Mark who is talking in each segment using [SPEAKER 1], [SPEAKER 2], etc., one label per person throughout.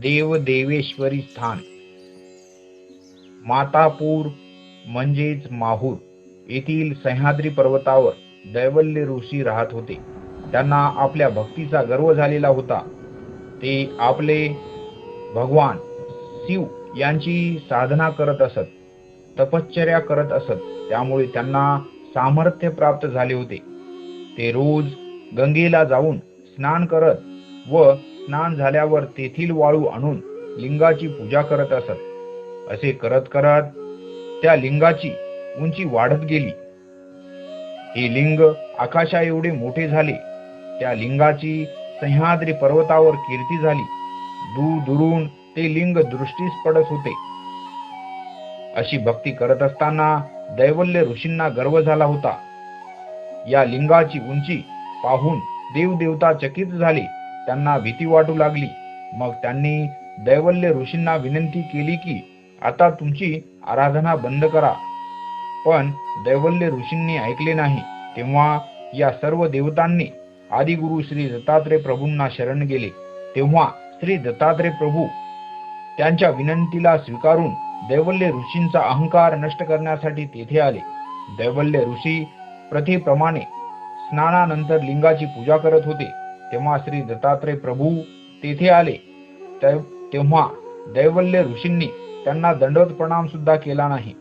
[SPEAKER 1] देव देवेश्वरी स्थान. मातापूर म्हणजेच माहूर येथील सह्याद्री पर्वतावर दैवल्य ऋषी राहत होते. त्यांना आपल्या भक्तीचा गर्व झालेला होता. ते आपले भगवान शिव यांची साधना करत असत तपश्चर्या करत असत. त्यामुळे त्यांना सामर्थ्य प्राप्त झाले होते. ते रोज गंगेला जाऊन स्नान करत व स्नान झाल्यावर तेथील वाळू आणून लिंगाची पूजा करत असत. असे करत करत त्या लिंगाची उंची वाढत गेली. हे लिंग आकाशा एवढे मोठे झाले. त्या लिंगाची सह्याद्री पर्वतावर कीर्ती झाली. दूर दुरून ते लिंग दृष्टीस पडत होते. अशी भक्ती करत असताना दैवल्य ऋषींना गर्व झाला होता. या लिंगाची उंची पाहून देवदेवता चकित झाले. त्यांना भीती वाटू लागली. मग त्यांनी दैवल्य ऋषींना विनंती केली की आता तुमची आराधना बंद करा. पण दैवल्य ऋषींनी ऐकले नाही. तेव्हा या सर्व देवतांनी आदिगुरु श्री दत्तात्रय प्रभूंना शरण गेले. तेव्हा श्री दत्तात्रय प्रभू त्यांच्या विनंतीला स्वीकारून दैवल्य ऋषींचा अहंकार नष्ट करण्यासाठी तेथे आले. दैवल्य ऋषी प्रथेप्रमाणे स्नानानंतर लिंगाची पूजा करत होते. तेव्हा श्री दत्तात्रय प्रभू तेथे आले. ते- तेव्हा दैवल्य ऋषींनी त्यांना दंडवत प्रणाम सुद्धा केला नाही.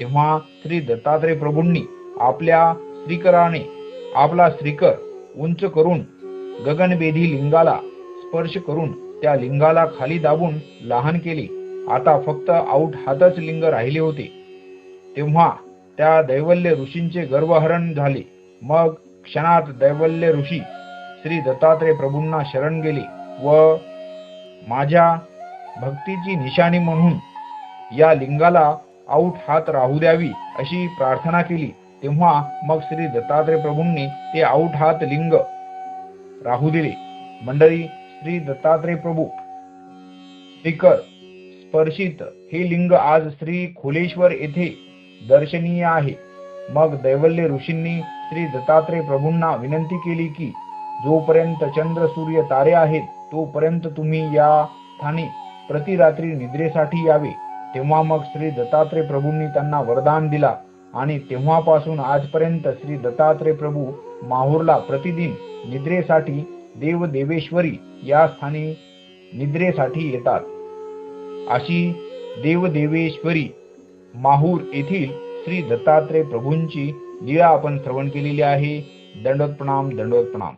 [SPEAKER 1] तेव्हा श्री दत्तात्रय प्रभूंनी आपल्या श्रीकराने आपला श्रीकर उंच करून गगनबेधी लिंगाला स्पर्श करून त्या लिंगाला खाली दाबून लहान केले. आता फक्त आऊट हातच लिंग राहिले होते. तेव्हा त्या दैवल्य ऋषींचे गर्वहरण झाले. मग क्षणात दैवल्य ऋषी श्री दत्तात्रय प्रभूंना शरण गेले व माझ्या भक्तीची निशाणी म्हणून या लिंगाला आऊट हात राहू द्यावी अशी प्रार्थना केली. तेव्हा मग श्री दत्तात्रय प्रभूंनी ते आऊट हात लिंग राहू दिले. मंडळी श्री दत्तात्रय प्रभू स्पीकर स्पर्शित हे लिंग आज श्री खोलेश्वर येथे दर्शनीय आहे. मग दैवल्य ऋषींनी श्री दत्तात्रय प्रभूंना विनंती केली की जोपर्यंत चंद्र सूर्य तारे आहेत तोपर्यंत तुम्ही या स्थानी प्रतिरात्री निद्रेसाठी यावे. तेव्हा मग श्री दत्तात्रय प्रभूंनी त्यांना वरदान दिला आणि तेव्हापासून आजपर्यंत श्री दत्तात्रय प्रभू माहूरला प्रतिदिन निद्रेसाठी देव देवेश्वरी या स्थानी निद्रेसाठी येतात. अशी देवदेवेश्वरी माहूर येथील श्री दत्तात्रय प्रभूंची लीळा आपण श्रवण केलेली आहे. दंडोत प्रणाम दंडोत प्रणाम